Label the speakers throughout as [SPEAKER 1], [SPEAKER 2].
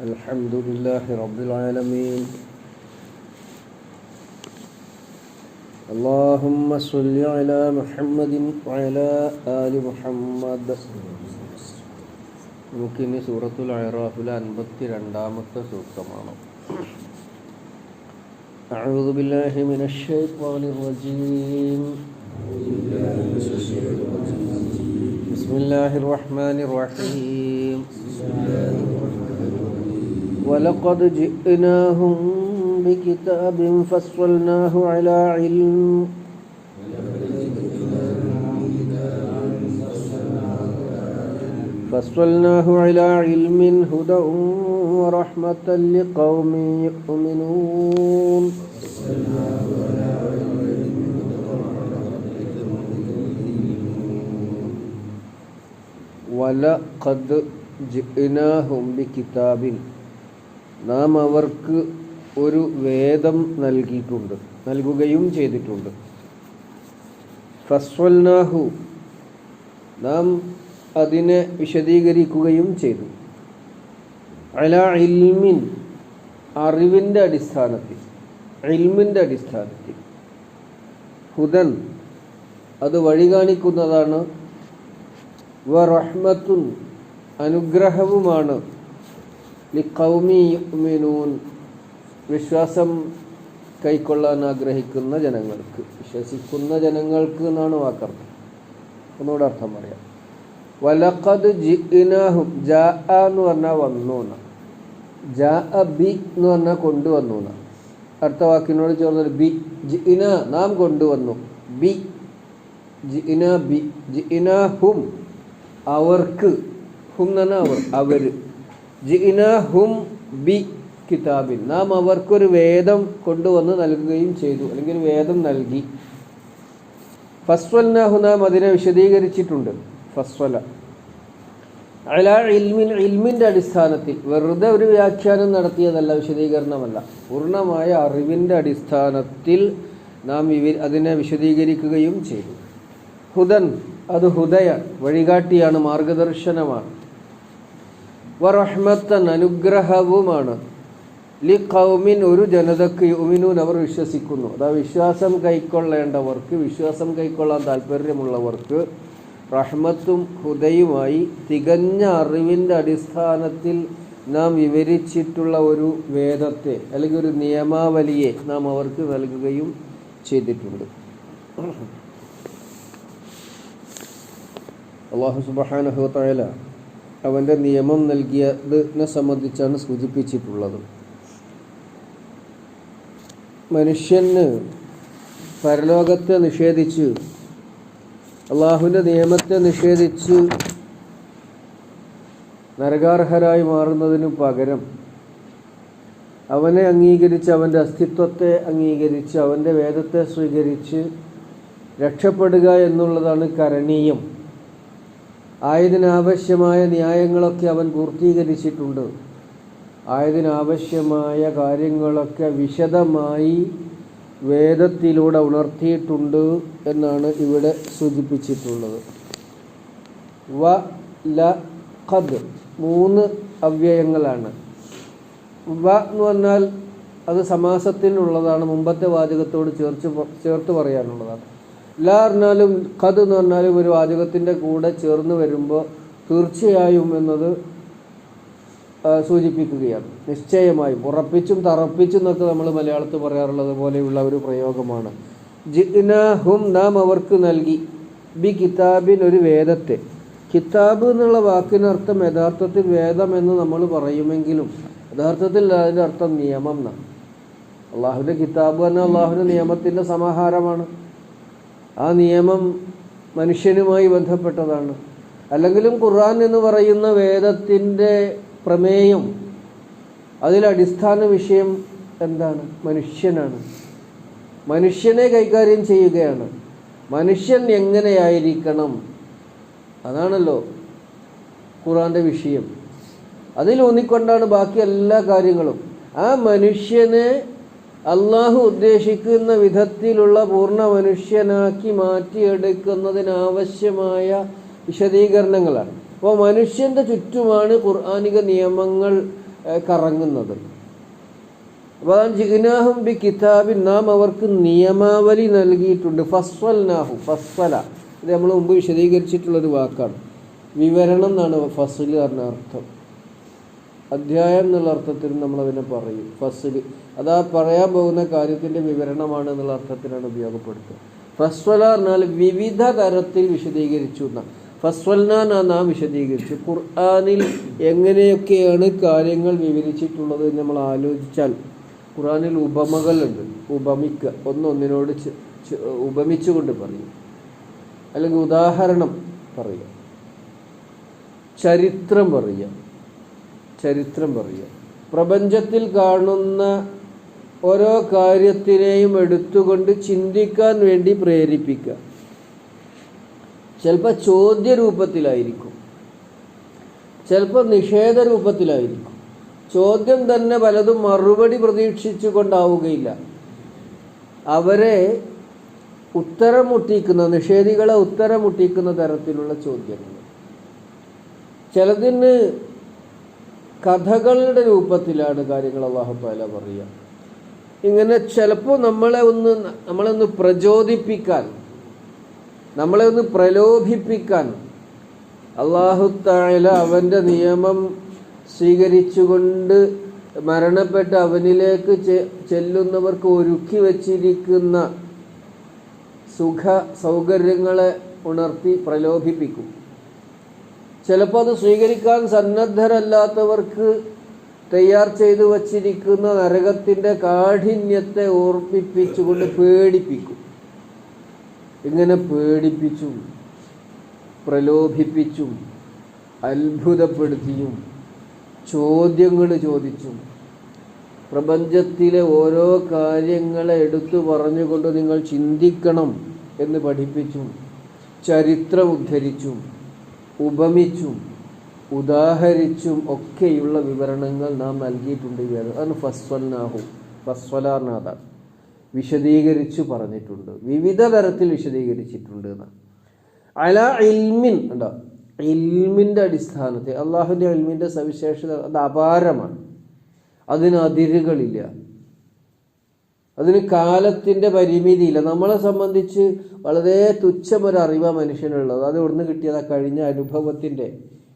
[SPEAKER 1] الحمد لله رب العالمين اللهم صل على محمد وعلى آل محمد നമുക്കിനി സൂറത്തുൽ അയറാഫിലെ അൻപത്തി രണ്ടാമത്തെ സൂക്തമാണ് أعوذ بالله من الشيطان الرجيم بسم الله الرحمن الرحيم ولقد جئناهم بكتاب فصلناه على علم. فصلناه على علم هدى ورحمة لقوم يؤمنون. ولقد جئناهم بكتاب നാം അവർക്ക് ഒരു വേദം നൽകിയിട്ടുണ്ട് നൽകുകയും ചെയ്തിട്ടുണ്ട്. ഫസ്വൽനാഹു നാം അതിനെ വിശദീകരിക്കുകയും ചെയ്തു. അല ഇൽമിൻ അറിവിന്റെ അടിസ്ഥാനത്തിൽ ഇൽമിന്റെ അടിസ്ഥാനത്തിൽ. ഹുദൻ അത് വഴി കാണിക്കുന്നതാണ്. വ റഹ്മത്തും അനുഗ്രഹവുമാണ്. ലിഖൗമി യുഅ്മിനൂൻ. വിശ്വാസം കൈക്കൊള്ളാൻ ആഗ്രഹിക്കുന്ന ജനങ്ങൾക്ക് വിശ്വസിക്കുന്ന ജനങ്ങൾക്ക് എന്നാണ് വാക്കർത്ഥം. ഒന്നുകൂടെ അർത്ഥം പറയാം. വലക്കത് ജിഇനാഹും ജാ എന്ന് പറഞ്ഞാൽ വന്നു ബി എന്ന് പറഞ്ഞാൽ കൊണ്ടുവന്നു എന്ന. അടുത്ത വാക്കിനോട് ചേർന്നത് ബി ജിഇന നാം കൊണ്ടുവന്നു ബി ജിഇന ബി ജിഇന ഹും അവർക്ക്. ഹും എന്ന് പറഞ്ഞാൽ അവർ അവർ ജിഇന ഹും ബി കിതാബിൻ നാം അവർക്കൊരു വേദം കൊണ്ടുവന്ന് നൽകുകയും ചെയ്തു. അല്ലെങ്കിൽ വേദം നൽകി. ഫസ്വൽനാഹു നാം അതിനെ വിശദീകരിച്ചിട്ടുണ്ട്. ഫസ്വല. അല ഇൽമിൻ ഇൽമിന്റെ അടിസ്ഥാനത്തിൽ. വെറുതെ ഒരു വ്യാഖ്യാനം നടത്തിയതല്ല വിശദീകരണമല്ല. പൂർണമായ അറിവിന്റെ അടിസ്ഥാനത്തിൽ നാം ഇവ അതിനെ വിശദീകരിക്കുകയും ചെയ്തു. ഹുദൻ അത് ഹുദയ വഴികാട്ടിയാണ് മാർഗദർശനമാണ്. വറഹ്മത്തൻ അനുഗ്രഹവുമാണ്. ലി കൗമിൻ ഒരു ജനതക്ക് യുമിനൂൻ അവർ വിശ്വസിക്കുന്നു. അതാ വിശ്വാസം കൈക്കൊള്ളേണ്ടവർക്ക് വിശ്വാസം കൈക്കൊള്ളാൻ താല്പര്യമുള്ളവർക്ക് റഹ്മത്തും ഹുദയുമായി തികഞ്ഞ അറിവിന്റെ അടിസ്ഥാനത്തിൽ നാം വിവരിച്ചിട്ടുള്ള ഒരു വേദത്തെ അല്ലെങ്കിൽ ഒരു നിയമാവലിയെ നാം അവർക്ക് നൽകുകയും ചെയ്തിട്ടുണ്ട്. അള്ളാഹു സുബാനഹുത്തല അവന്റെ നിയമം നൽകിയതിനെ സംബന്ധിച്ചാണ് സൂചിപ്പിച്ചിട്ടുള്ളത്. മനുഷ്യന് പരലോകത്തെ നിഷേധിച്ച് അള്ളാഹുവിന്റെ നിയമത്തെ നിഷേധിച്ച് നരകാർഹരായി മാറുന്നതിനു പകരം അവനെ അംഗീകരിച്ച് അവന്റെ അസ്തിത്വത്തെ അംഗീകരിച്ച് അവന്റെ വേദത്തെ സ്വീകരിച്ച് രക്ഷപ്പെടുക എന്നുള്ളതാണ് കരണീയം. ആയതിനാവശ്യമായ ന്യായങ്ങളൊക്കെ അവൻ പൂർത്തീകരിച്ചിട്ടുണ്ട്. ആയതിനാവശ്യമായ കാര്യങ്ങളൊക്കെ വിശദമായി വേദത്തിലൂടെ ഉണർത്തിയിട്ടുണ്ട് എന്നാണ് ഇവിടെ സൂചിപ്പിച്ചിട്ടുള്ളത്. വ ല ഖദ് മൂന്ന് അവ്യയങ്ങളാണ്. വ എന്ന് പറഞ്ഞാൽ അത് സമാസത്തിനുള്ളതാണ് മുമ്പത്തെ വാചകത്തോട് ചേർച്ച് ചേർത്ത് പറയാനുള്ളതാണ്. ല പറഞ്ഞാലും ഖദ് എന്ന് പറഞ്ഞാലും ഒരു വാചകത്തിന്റെ കൂടെ ചേർന്ന് വരുമ്പോൾ തീർച്ചയായും എന്നത് സൂചിപ്പിക്കുകയാണ്. നിശ്ചയമായും. ഉറപ്പിച്ചും തറപ്പിച്ചും എന്നൊക്കെ നമ്മൾ മലയാളത്തിൽ പറയാറുള്ളത് പോലെയുള്ള ഒരു പ്രയോഗമാണ്. ജിഗ്നഹും നാം അവർക്ക് നൽകി. ബി കിതാബിൻ ഒരു വേദത്തെ. കിതാബ് എന്നുള്ള വാക്കിനർത്ഥം യഥാർത്ഥത്തിൽ വേദം എന്ന് നമ്മൾ പറയുമെങ്കിലും യഥാർത്ഥത്തിൽ അതിന്റെ അർത്ഥം നിയമം എന്നാണ്. അള്ളാഹുവിന്റെ കിതാബ് തന്നെ അള്ളാഹുവിന്റെ നിയമത്തിന്റെ സമാഹാരമാണ്. ആ നിയമം മനുഷ്യനുമായി ബന്ധപ്പെട്ടതാണ്. അല്ലെങ്കിലും ഖുർആൻ എന്ന് പറയുന്ന വേദത്തിന്റെ പ്രമേയം അതിലടിസ്ഥാന വിഷയം എന്താണ്? മനുഷ്യനാണ്. മനുഷ്യനെ കൈകാര്യം ചെയ്യുകയാണ്. മനുഷ്യൻ എങ്ങനെയായിരിക്കണം? അതാണല്ലോ ഖുറാന്റെ വിഷയം. അതിലൂന്നിക്കൊണ്ടാണ് ബാക്കി എല്ലാ കാര്യങ്ങളും. ആ മനുഷ്യനെ അള്ളാഹു ഉദ്ദേശിക്കുന്ന വിധത്തിലുള്ള പൂർണ മനുഷ്യനാക്കി മാറ്റിയെടുക്കുന്നതിനാവശ്യമായ വിശദീകരണങ്ങളാണ്. അപ്പോൾ മനുഷ്യന്റെ ചുറ്റുമാണ് ഖുർആാനിക നിയമങ്ങൾ കറങ്ങുന്നത്. അപ്പോൾ ജിഗ്നാഹും ബി കിതാബിൻ നാം അവർക്ക് നിയമാവലി നൽകിയിട്ടുണ്ട്. ഫസ്വൽനാഹു ഫസ്വല. ഇത് നമ്മൾ മുമ്പ് വിശദീകരിച്ചിട്ടുള്ളൊരു വാക്കാണ്. വിവരണം എന്നാണ് ഫസ്വൽ പറഞ്ഞ അർത്ഥം. അധ്യായം എന്നുള്ള അർത്ഥത്തിൽ നമ്മൾ അതിനെ പറയും ഫസ്ലി അത് ആ പറയാൻ പോകുന്ന കാര്യത്തിന്റെ വിവരണമാണ് എന്നുള്ള അർത്ഥത്തിലാണ് ഉപയോഗപ്പെടുത്തുക. ഫസ്വല എന്നാൽ വിവിധ തരത്തിൽ വിശദീകരിച്ചു എന്നാണ് ഫസ്വൽനാൻ നാം വിശദീകരിച്ചു? ഖുർആാനിൽ എങ്ങനെയൊക്കെയാണ് കാര്യങ്ങൾ വിവരിച്ചിട്ടുള്ളത് എന്ന് നമ്മൾ ആലോചിച്ചാൽ ഖുർആാനിൽ ഉപമകളുണ്ട് ഉപമിക്കുക. ഒന്നൊന്നിനോട് ഉപമിച്ചുകൊണ്ട് പറയും. അല്ലെങ്കിൽ ഉദാഹരണം പറയുക. ചരിത്രം പറയുക. ചരിത്രം പറയുക. പ്രപഞ്ചത്തിൽ കാണുന്ന ഓരോ കാര്യത്തിനെയും എടുത്തുകൊണ്ട് ചിന്തിക്കാൻ വേണ്ടി പ്രേരിപ്പിക്കുക. ചിലപ്പോൾ ചോദ്യ രൂപത്തിലായിരിക്കും ചിലപ്പോൾ നിഷേധ രൂപത്തിലായിരിക്കും ചോദ്യം തന്നെ പലതും മറുപടി പ്രതീക്ഷിച്ചു കൊണ്ടാവുകയില്ല അവരെ ഉത്തരം മുട്ടിക്കുന്ന നിഷേധികളെ ഉത്തരം മുട്ടിക്കുന്ന തരത്തിലുള്ള ചോദ്യങ്ങൾ. ചിലതിന് കഥകളുടെ രൂപത്തിലാണ് കാര്യങ്ങൾ അള്ളാഹുത്താല പറയുക. ഇങ്ങനെ ചിലപ്പോൾ നമ്മളെ ഒന്ന് നമ്മളെ ഒന്ന് പ്രചോദിപ്പിക്കാൻ നമ്മളെ ഒന്ന് പ്രലോഭിപ്പിക്കാൻ അള്ളാഹുത്താല അവന്റെ നിയമം സ്വീകരിച്ചുകൊണ്ട് മരണപ്പെട്ട് അവനിലേക്ക് ചെല്ലുന്നവർക്ക് ഒരുക്കി വച്ചിരിക്കുന്ന സുഖ സൗകര്യങ്ങളെ ഉണർത്തി പ്രലോഭിപ്പിക്കും. ചിലപ്പോൾ അത് സ്വീകരിക്കാൻ സന്നദ്ധരല്ലാത്തവർക്ക് തയ്യാർ ചെയ്തു വച്ചിരിക്കുന്ന നരകത്തിന്റെ കാഠിന്യത്തെ ഓർപ്പിപ്പിച്ചുകൊണ്ട് പേടിപ്പിക്കും. ഇങ്ങനെ പേടിപ്പിച്ചും പ്രലോഭിപ്പിച്ചും അത്ഭുതപ്പെടുത്തിയും ചോദ്യങ്ങൾ ചോദിച്ചും പ്രപഞ്ചത്തിലെ ഓരോ കാര്യങ്ങളെ എടുത്തു പറഞ്ഞുകൊണ്ട് നിങ്ങൾ ചിന്തിക്കണം എന്ന് പഠിപ്പിച്ചും ചരിത്രം ഉദ്ധരിച്ചും ഉപമിച്ചും ഉദാഹരിച്ചും ഒക്കെയുള്ള വിവരണങ്ങൾ നാം നൽകിയിട്ടുണ്ട് അതാണ് ഫസ്വൽനാഹു ഫസ്വലാർനാഥ വിശദീകരിച്ചു പറഞ്ഞിട്ടുണ്ട്. വിവിധ തരത്തിൽ വിശദീകരിച്ചിട്ടുണ്ട് അല ഇൽമിൻ ഉണ്ടോ ഇൽമിന്റെ അടിസ്ഥാനത്തിൽ അള്ളാഹുവിന്റെ ഇൽമിന്റെ സവിശേഷത അത് അപാരമാണ്. അതിന് അതിരുകളില്ല. അതിന് കാലത്തിന്റെ പരിമിതിയില്ല. നമ്മളെ സംബന്ധിച്ച് വളരെ തുച്ഛമൊരു അറിവാണ് മനുഷ്യനുള്ളത്. അത് ഇവിടുന്ന് കിട്ടിയത്? ആ കഴിഞ്ഞ അനുഭവത്തിന്റെ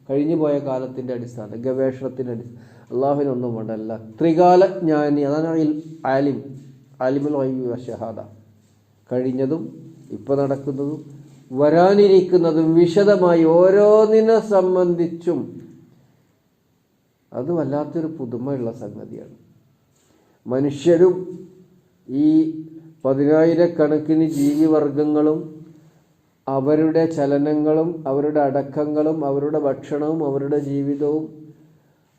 [SPEAKER 1] കഴിഞ്ഞു പോയ കാലത്തിന്റെ അടിസ്ഥാനം ഗവേഷണത്തിന്റെ അടിസ്ഥാനം അള്ളാഹുവിനൊന്നും വേണ്ടല്ല. ത്രികാല ജ്ഞാനി അതാണ് ആലിം ആലിമുൽ വയ്യ ഷഹാദ. കഴിഞ്ഞതും ഇപ്പോൾ നടക്കുന്നതും വരാനിരിക്കുന്നതും വിശദമായി ഓരോന്നിനെ സംബന്ധിച്ചും അത് വല്ലാത്തൊരു പുതുമയുള്ള സംഗതിയാണ്. മനുഷ്യരും ഈ പതിനായിരക്കണക്കിന് ജീവിവർഗങ്ങളും അവരുടെ ചലനങ്ങളും അവരുടെ അടക്കങ്ങളും അവരുടെ ഭക്ഷണവും അവരുടെ ജീവിതവും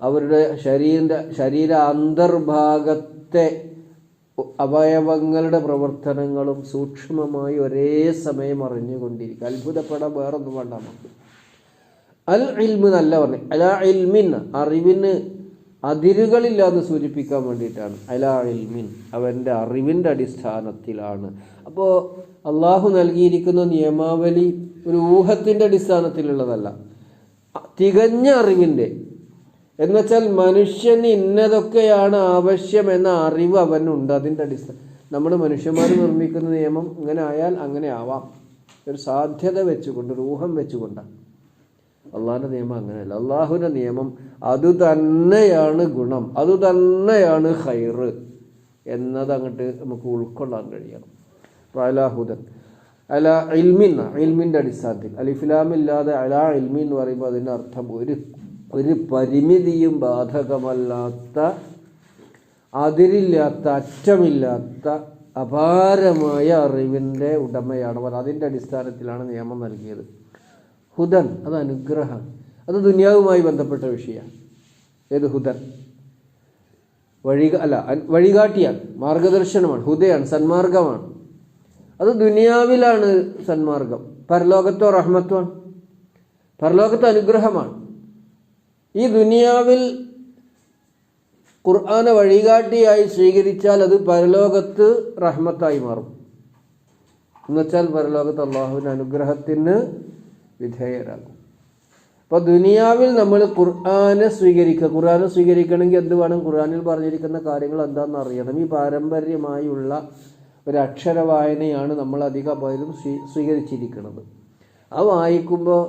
[SPEAKER 1] അവരുടെ ശരീര ശരീര അന്തർഭാഗത്തെ അവയവങ്ങളുടെ പ്രവർത്തനങ്ങളും സൂക്ഷ്മമായി ഒരേ സമയം അറിഞ്ഞുകൊണ്ടിരിക്കുക. അത്ഭുതപ്പെടാൻ വേറൊന്നും വേണ്ട നമുക്ക്. അൽ ഇൽമ് നല്ല പറഞ്ഞു. അല്ല ഇൽമിൻ അറിവിന് അതിരുകളില്ലാതെ സൂചിപ്പിക്കാൻ വേണ്ടിയിട്ടാണ്. അലാ ഇൽമിൻ അവന്റെ അറിവിന്റെ അടിസ്ഥാനത്തിലാണ്. അപ്പോൾ അള്ളാഹു നൽകിയിരിക്കുന്ന നിയമാവലി ഒരു ഊഹത്തിന്റെ അടിസ്ഥാനത്തിലുള്ളതല്ല. തികഞ്ഞ അറിവിന്റെ എന്നുവെച്ചാൽ മനുഷ്യന് ഇന്നതൊക്കെയാണ് ആവശ്യം എന്ന അറിവ് അവനുണ്ട്. അതിന്റെ അടിസ്ഥാനം നമ്മൾ മനുഷ്യന്മാർ നിർമ്മിക്കുന്ന നിയമം ഇങ്ങനെ ആയാൽ അങ്ങനെ ആവാം. ഒരു സാധ്യത വെച്ചുകൊണ്ട് ഒരു ഊഹം വെച്ചുകൊണ്ടാണ്. അള്ളാഹിന്റെ നിയമം അങ്ങനെയല്ല. അള്ളാഹുവിന്റെ നിയമം അതുതന്നെയാണ് ഗുണം. അതുതന്നെയാണ് ഹൈറ് എന്നത് അങ്ങോട്ട് നമുക്ക് ഉൾക്കൊള്ളാൻ കഴിയണം. അലാഹുദൻ അല ഇൽമിൻ ഇൽമിന്റെ അടിസ്ഥാനത്തിൽ. അലിഫിലാമില്ലാതെ അലാ ഇൽമി എന്ന് പറയുമ്പോൾ അതിന്റെ അർത്ഥം ഒരു ഒരു പരിമിതിയും ബാധകമല്ലാത്ത അതിരില്ലാത്ത അറ്റമില്ലാത്ത അപാരമായ അറിവിന്റെ ഉടമയാണ്. അതിന്റെ അടിസ്ഥാനത്തിലാണ് നിയമം നൽകിയത്. ഹുദൻ അത് അനുഗ്രഹം. അത് ദുനിയാവുമായി ബന്ധപ്പെട്ട വിഷയമാണ്. ഏത് ഹുദൻ? വഴിക അല്ല വഴികാട്ടിയാണ് മാർഗദർശനമാണ് ഹുദയാണ് സന്മാർഗമാണ്. അത് ദുനിയാവിലാണ് സന്മാർഗം. പരലോകത്തോ റഹ്മത്വമാണ് പരലോകത്ത് അനുഗ്രഹമാണ്. ഈ ദുനിയാവിൽ ഖുർആനെ വഴികാട്ടിയായി സ്വീകരിച്ചാൽ അത് പരലോകത്ത് റഹ്മത്തായി മാറും. എന്നുവെച്ചാൽ പരലോകത്ത് അള്ളാഹുവിന്റെ അനുഗ്രഹത്തിന് വിധേയരാകും. അപ്പോൾ ദുനിയാവിൽ നമ്മൾ ഖുർആാനെ സ്വീകരിക്കുക ഖുർആാനെ സ്വീകരിക്കണമെങ്കിൽ എന്ത് വേണം? ഖുർആാനിൽ പറഞ്ഞിരിക്കുന്ന കാര്യങ്ങൾ എന്താണെന്ന് അറിയണം. ഈ പാരമ്പര്യമായുള്ള ഒരു അക്ഷര വായനയാണ് നമ്മൾ അധിക പേരും സ്വീ സ്വീകരിച്ചിരിക്കുന്നത്. അത് വായിക്കുമ്പോൾ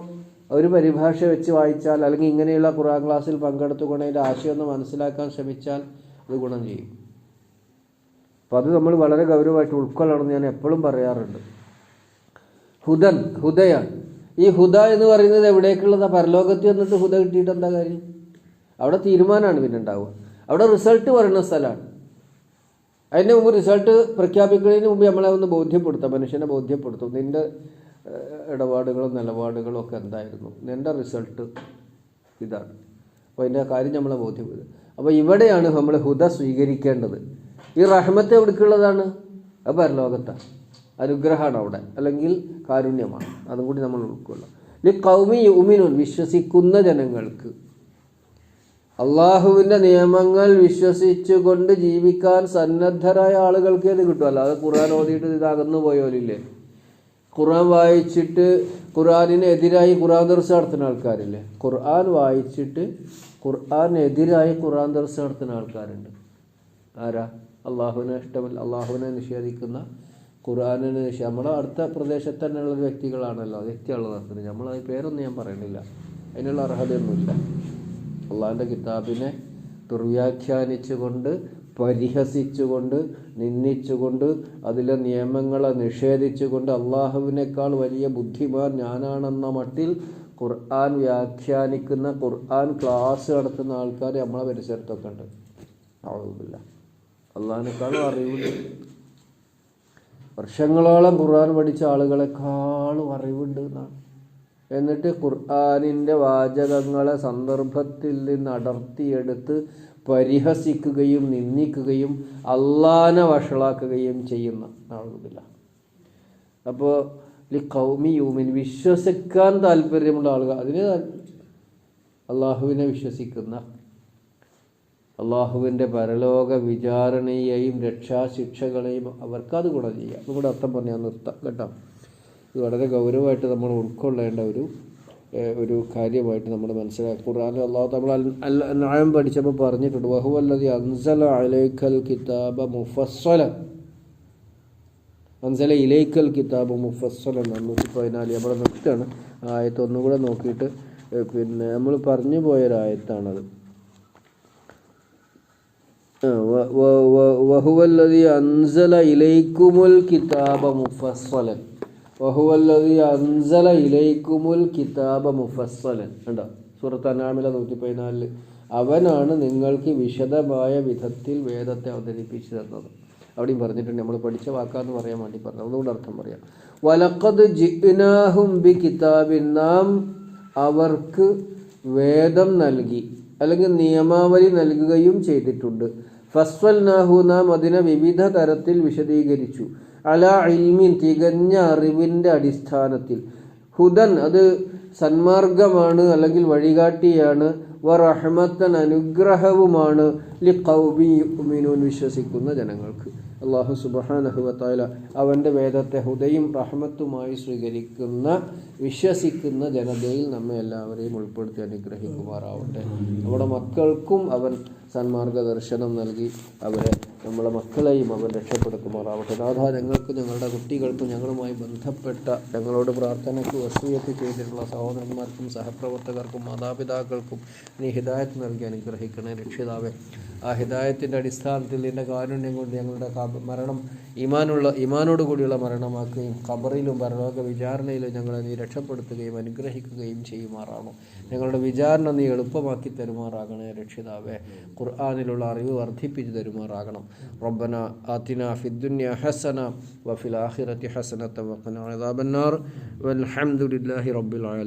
[SPEAKER 1] ഒരു പരിഭാഷ വെച്ച് വായിച്ചാൽ അല്ലെങ്കിൽ ഇങ്ങനെയുള്ള ഖുർആൻ ക്ലാസ്സിൽ പങ്കെടുത്തുകൊണ്ട് അതിന്റെ ആശയം ഒന്ന് മനസ്സിലാക്കാൻ ശ്രമിച്ചാൽ അത് ഗുണം ചെയ്യും. അപ്പം അത് നമ്മൾ വളരെ ഗൗരവമായിട്ട് ഉൾക്കൊള്ളണമെന്ന് ഞാൻ എപ്പോഴും പറയാറുണ്ട്. ഹുദൻ ഹുദയാണ് ഈ ഹുദ എന്ന് പറയുന്നത് എവിടേക്കുള്ളതാ? പരലോകത്ത് വന്നിട്ട് ഹുദ കിട്ടിയിട്ട് എന്താ കാര്യം? അവിടെ തീരുമാനമാണ് പിന്നെ ഉണ്ടാവുക. അവിടെ റിസൾട്ട് പറയുന്ന സ്ഥലമാണ്. അതിന്റെ മുമ്പ് റിസൾട്ട് പ്രഖ്യാപിക്കുന്നതിന് മുമ്പ് നമ്മളെ ഒന്ന് ബോധ്യപ്പെടുത്താം. മനുഷ്യനെ ബോധ്യപ്പെടുത്തും. നിന്റെ ഇടപാടുകളും നിലപാടുകളും ഒക്കെ എന്തായിരുന്നു? നിന്റെ റിസൾട്ട് ഇതാണ്. അപ്പോൾ അതിന്റെ കാര്യം നമ്മളെ ബോധ്യപ്പെടുത്തും. അപ്പോൾ ഇവിടെയാണ് നമ്മൾ ഹുദ സ്വീകരിക്കേണ്ടത്. ഈ റഹ്മത്ത് എവിടേക്കുള്ളതാണ്? അത് പരലോകത്താണ്. അനുഗ്രഹമാണ് അവിടെ. അല്ലെങ്കിൽ കാരുണ്യമാണ്. അതും കൂടി നമ്മൾ ഉൾക്കൊള്ളാം. ലി കൗമി യുമിനുൻ വിശ്വസിക്കുന്ന ജനങ്ങൾക്ക്. അള്ളാഹുവിന്റെ നിയമങ്ങൾ വിശ്വസിച്ചുകൊണ്ട് ജീവിക്കാൻ സന്നദ്ധരായ ആളുകൾക്ക് ഇത് കിട്ടുമല്ലോ അത് ഖുർആൻ ഓതിയിട്ട് ഇത് അകന്നു പോയോലില്ലേ? ഖുർആൻ വായിച്ചിട്ട് ഖുർആാനിനെതിരായി ഖുർആൻ ദർശ നടത്തുന്ന ആൾക്കാരില്ലേ? ഖുർആൻ വായിച്ചിട്ട് ഖുർആാനെതിരായി ഖുർആൻ ദർശ നടത്തുന്ന ആൾക്കാരുണ്ട്. ആരാ? അള്ളാഹുവിനെ ഇഷ്ടമല്ല. അള്ളാഹുവിനെ നിഷേധിക്കുന്ന ഖുർആാനിനെ ശേഷം നമ്മളെ അടുത്ത പ്രദേശത്ത് തന്നെയുള്ള വ്യക്തികളാണല്ലോ വ്യക്തികളുടെ നടത്തുന്നത് നമ്മളത് പേരൊന്നും ഞാൻ പറയണില്ല അതിനുള്ള അർഹതയൊന്നുമില്ല. അള്ളാഹിന്റെ കിതാബിനെ ദുർവ്യാഖ്യാനിച്ചുകൊണ്ട് പരിഹസിച്ചുകൊണ്ട് നിന്ദിച്ചുകൊണ്ട് അതിലെ നിയമങ്ങളെ നിഷേധിച്ചുകൊണ്ട് അള്ളാഹുവിനേക്കാൾ വലിയ ബുദ്ധിമാൻ ഞാനാണെന്ന മട്ടിൽ ഖുർആൻ വ്യാഖ്യാനിക്കുന്ന ഖുർആൻ ക്ലാസ് നടത്തുന്ന ആൾക്കാർ നമ്മളെ പരിസരത്തൊക്കെ ഉണ്ട്. ആവുന്നില്ല അള്ളാഹിനേക്കാളും അറിവുണ്ട്. വർഷങ്ങളോളം ഖുർആൻ പഠിച്ച ആളുകളെക്കാളും അറിവുണ്ട് എന്നാണ്. എന്നിട്ട് ഖുർആാനിന്റെ വാചകങ്ങളെ സന്ദർഭത്തിൽ നിന്ന് അടർത്തിയെടുത്ത് പരിഹസിക്കുകയും നിന്ദിക്കുകയും അള്ളാനെ വഷളാക്കുകയും ചെയ്യുന്ന ആളുകളില്ല അപ്പോൾ ഈ കൗമി യൂമിൻ വിശ്വസിക്കാൻ താല്പര്യമുള്ള ആളുകൾ അതിന് അള്ളാഹുവിനെ വിശ്വസിക്കുന്ന അള്ളാഹുവിന്റെ പരലോക വിചാരണയെയും രക്ഷാശിക്ഷകളെയും അത് ഗുണം ചെയ്യാം. നമ്മുടെ അർത്ഥം പറഞ്ഞാൽ നിർത്താം കേട്ടോ. ഇത് വളരെ ഗൗരവമായിട്ട് നമ്മൾ ഉൾക്കൊള്ളേണ്ട ഒരു ഒരു കാര്യമായിട്ട് നമ്മൾ മനസ്സിലാക്കി. ഖുർആൻ അള്ളാഹു നമ്മൾ അൽ നായം പഠിച്ചപ്പോൾ പറഞ്ഞിട്ടുണ്ട്. വഹുവല്ലതി അൻസല അലൈക്കൽ കിതാബ മുഫസ്സല. അൻസല ഇലൈക്കൽ കിതാബ് മുഫസ്സൽ നൂറ്റി പതിനാല് നമ്മുടെ നിർത്തുകയാണ്. ആയത്തൊന്നുകൂടെ നോക്കിയിട്ട് പിന്നെ നമ്മൾ പറഞ്ഞു പോയൊരായത്താണത്. വഹുവല്ലതി അൻസല കിതാബ അൻസല കിതാബ കണ്ടോ? അവനാണ് നിങ്ങൾക്ക് വിശദമായ വിധത്തിൽ വേദത്തെ അവതരിപ്പിച്ചു തന്നത് അവിടെയും പറഞ്ഞിട്ടുണ്ട്. നമ്മൾ പഠിച്ച വാക്കാന്ന് പറയാൻ വേണ്ടി പറഞ്ഞു. അതുകൊണ്ട് അർത്ഥം പറയാം. വലക്കത് ജിനാഹും ബി കിതാബിൻ. നാം അവർക്ക് വേദം നൽകി അല്ലെങ്കിൽ നിയമാവലി നൽകുകയും ചെയ്തിട്ടുണ്ട്. ഫസ്വൽനാഹു നാം അതിനെ വിവിധ തരത്തിൽ വിശദീകരിച്ചു. അല ഇൽമിൻ തികഞ്ഞ അറിവിന്റെ അടിസ്ഥാനത്തിൽ. ഹുദൻ അത് സന്മാർഗമാണ് അല്ലെങ്കിൽ വഴികാട്ടിയാണ്. വ റഹ്മത്തൻ അനുഗ്രഹവുമാണ്. ലി കൗബി വിശ്വസിക്കുന്ന ജനങ്ങൾക്ക്. അള്ളാഹു സുബാനഹുവത്തായ അവന്റെ വേദത്തെ ഹുദയും റഹ്മത്തുമായി സ്വീകരിക്കുന്ന വിശ്വസിക്കുന്ന ജനതയിൽ നമ്മെ എല്ലാവരെയും ഉൾപ്പെടുത്തി അനുഗ്രഹിക്കുമാറാവട്ടെ. നമ്മുടെ മക്കൾക്കും അവൻ സന്മാർഗ ദർശനം നൽകി അവരെ നമ്മളെ മക്കളെയും അവൻ രക്ഷപ്പെടുത്തുമാറാവട്ടെ. നാഥ ഞങ്ങൾക്ക് ഞങ്ങളുടെ കുട്ടികൾക്കും ഞങ്ങളുമായി ബന്ധപ്പെട്ട ഞങ്ങളോട് പ്രാർത്ഥനയ്ക്ക് വസൂയത്ത് ചെയ്തിട്ടുള്ള സഹോദരന്മാർക്കും സഹപ്രവർത്തകർക്കും മാതാപിതാക്കൾക്കും നീ ഹിദായത്ത് നൽകി അനുഗ്രഹിക്കണേ. രക്ഷിതാവേ ആ ഹിദായത്തിന്റെ അടിസ്ഥാനത്തിൽ നിന്റെ കാരുണ്യം കൊണ്ട് ഞങ്ങളുടെ മരണം ഇമാനുള്ള ഇമാനോട് കൂടിയുള്ള മരണമാക്കുകയും ഖബറിലും പരലോക വിചാരണയിലും ഞങ്ങളെ നീ രക്ഷപ്പെടുത്തുകയും അനുഗ്രഹിക്കുകയും ചെയ്യുമാറാണോ. ഞങ്ങളുടെ വിചാരണ നീ എളുപ്പമാക്കി തരുമാറാകണേ രക്ഷിതാവേ. ഖുർആാനിലുള്ള അറിവ് വർദ്ധിപ്പിച്ചു തരുമാറാകണം. റബ്ബന ആത്തിന ഫിദ്ദുന്യ ഹസന വഫിൽ ആഹിറത്തി ഹസനത്ത വഖന അദാബന്നാർ. വൽഹംദുലില്ലാഹി റബ്ബിൽ ആലമീൻ.